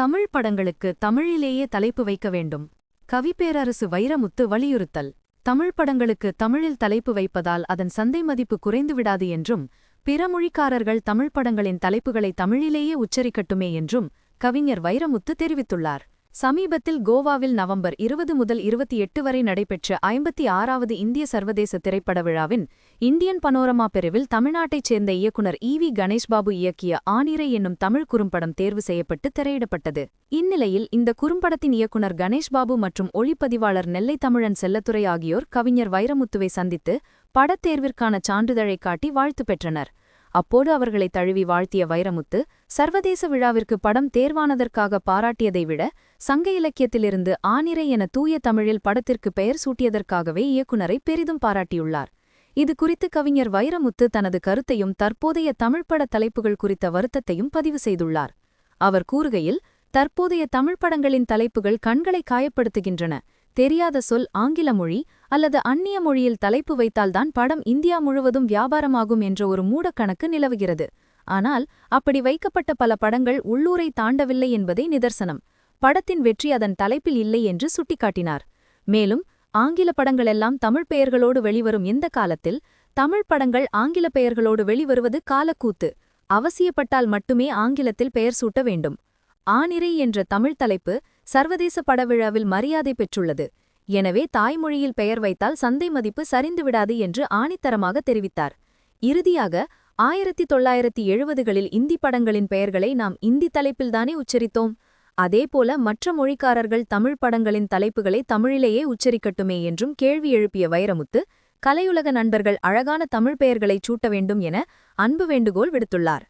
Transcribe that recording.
தமிழ் படங்களுக்கு தமிழிலேயே தலைப்பு வைக்க வேண்டும். கவிப்பேரரசு வைரமுத்து வலியுறுத்தல். தமிழ் படங்களுக்கு தமிழில் தலைப்பு வைப்பதால் அதன் சந்தை மதிப்பு குறைந்துவிடாது என்றும் பிற மொழிக்காரர்கள் தமிழ் படங்களின் தலைப்புகளை தமிழிலேயே உச்சரிக்கட்டுமே என்றும் கவிஞர் வைரமுத்து தெரிவித்துள்ளார். சமீபத்தில் கோவாவில் நவம்பர் இருபது முதல் இருபத்தி எட்டு வரை நடைபெற்ற ஐம்பத்தி ஆறாவது இந்திய சர்வதேச திரைப்பட விழாவின் இந்தியன் பனோரமா பிரிவில் தமிழ்நாட்டைச் சேர்ந்த இயக்குனர் இ வி கணேஷ்பாபு இயக்கிய ஆனிரை என்னும் தமிழ் குறும்படம் தேர்வு செய்யப்பட்டு திரையிடப்பட்டது. இந்நிலையில் இந்த குறும்படத்தின் இயக்குனர் கணேஷ்பாபு மற்றும் ஒளிப்பதிவாளர் நெல்லை தமிழன் செல்லத்துறை ஆகியோர் கவிஞர் வைரமுத்துவை சந்தித்து படத்தேர்விற்கான சான்றிதழை காட்டி வாழ்த்து பெற்றனர். அப்போது அவர்களை தழுவி வாழ்த்திய வைரமுத்து சர்வதேச விழாவிற்கு படம் தேர்வானதற்காக பாராட்டியதை விட சங்க இலக்கியத்திலிருந்து ஆனிரை என தூய தமிழில் படத்திற்கு பெயர் சூட்டியதற்காகவே இயக்குனரை பெரிதும் பாராட்டியுள்ளார். இது குறித்து கவிஞர் வைரமுத்து தனது கருத்தையும் தற்போதைய தமிழ்ப்பட தலைப்புகள் குறித்த வருத்தத்தையும் பதிவு செய்துள்ளார். அவர் கூறுகையில் தற்போதைய தமிழ் படங்களின் தலைப்புகள் கண்களை காயப்படுத்துகின்றன. தெரியாத சொல் ஆங்கில மொழி அல்லது அந்நிய மொழியில் தலைப்பு வைத்தால்தான் படம் இந்தியா முழுவதும் வியாபாரமாகும் என்ற ஒரு மூடக்கணக்கு நிலவுகிறது. ஆனால் அப்படி வைக்கப்பட்ட பல படங்கள் உள்ளூரை தாண்டவில்லை என்பதே நிதர்சனம். படத்தின் வெற்றி அதன் தலைப்பில் இல்லை என்று சுட்டிக்காட்டினார். மேலும் ஆங்கில படங்களெல்லாம் தமிழ் பெயர்களோடு வெளிவரும் இந்த காலத்தில்? தமிழ் படங்கள் ஆங்கில பெயர்களோடு வெளிவருவது காலக்கூத்து. அவசியப்பட்டால் மட்டுமே ஆங்கிலத்தில் பெயர் சூட்ட வேண்டும். ஆனிரை என்ற தமிழ் தலைப்பு சர்வதேச படவிழாவில் மரியாதை பெற்றுள்ளது. எனவே தாய்மொழியில் பெயர் வைத்தால் சந்தை மதிப்பு சரிந்துவிடாது என்று ஆணித்தரமாக தெரிவித்தார். இறுதியாக ஆயிரத்தி தொள்ளாயிரத்தி எழுபதுகளில் இந்தி படங்களின் பெயர்களை நாம் இந்தி தலைப்பில்தானே உச்சரித்தோம். அதேபோல மற்ற மொழிக்காரர்கள் தமிழ் படங்களின் தலைப்புகளை தமிழிலேயே உச்சரிக்கட்டுமே என்றும் கேள்வி எழுப்பிய வைரமுத்து கலையுலக நண்பர்கள் அழகான தமிழ் பெயர்களைச் சூட்ட வேண்டும் என அன்பு வேண்டுகோள் விடுத்துள்ளார்.